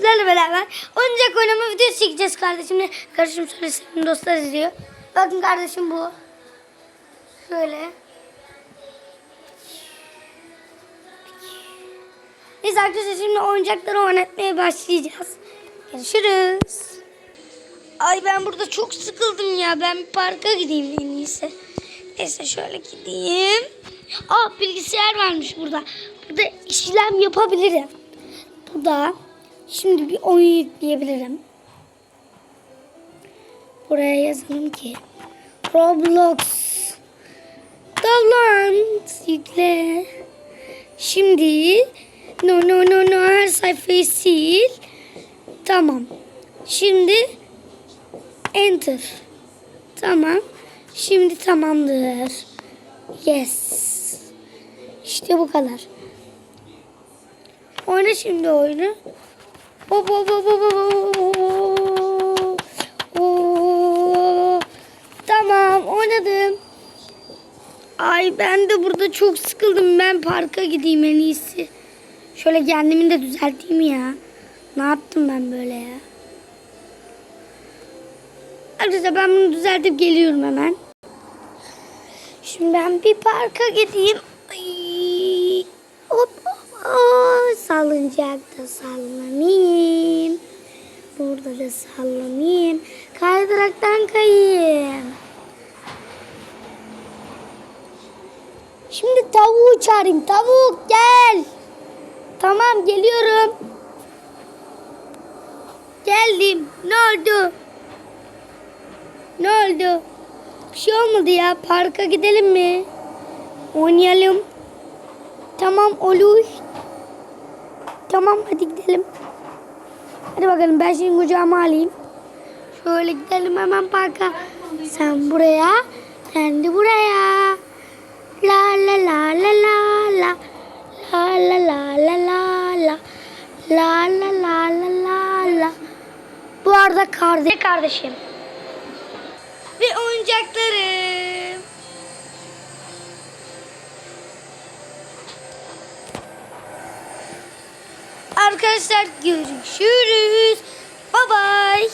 sizlerle beraber oyuncak oynama videosu çekeceğiz kardeşimle. Kardeşim söylesin dostlar izliyor. Bakın kardeşim bu. Şöyle. Neyse arkadaşlar şimdi oyuncakları oynatmaya başlayacağız. Görüşürüz. Ay ben burada çok sıkıldım ya. Ben bir parka gideyim en iyisi. Neyse şöyle gideyim. Aa bilgisayar varmış burada. Burada işlem yapabilirim. Burada şimdi bir oyun yükleyebilirim. Buraya yazalım ki Roblox Download yükle. Şimdi no no no no her sayfayı sil. Tamam. Şimdi enter. Tamam. Şimdi tamamdır. Yes. İşte bu kadar. Oyna şimdi oyunu. Tamam oynadım. Ay ben de burada çok sıkıldım. Ben parka gideyim en iyisi. Şöyle kendimi de düzelteyim ya. Ne yaptım ben böyle ya? Arkadaşlar ben bunu düzeltip geliyorum hemen. Şimdi ben bir parka gideyim. Salıncakta sallanayım. Burada da sallanayım. Kaydıraktan kayayım. Şimdi tavuğu çağırayım. Tavuk gel. Tamam geliyorum. Geldim. Ne oldu? Ne oldu? Bir şey olmadı ya. Parka gidelim mi? Oynayalım. Tamam olur. Tamam hadi gidelim. Hadi bakalım ben şimdi kucağıma alayım. Şöyle gidelim hemen parka. Sen buraya, sen de buraya. La la la la la la. La la la la la la. La la la la la la. Bu arada kardeş kardeşim. Ve oyuncaklarım. Arkadaşlar görüşürüz. Bye bye.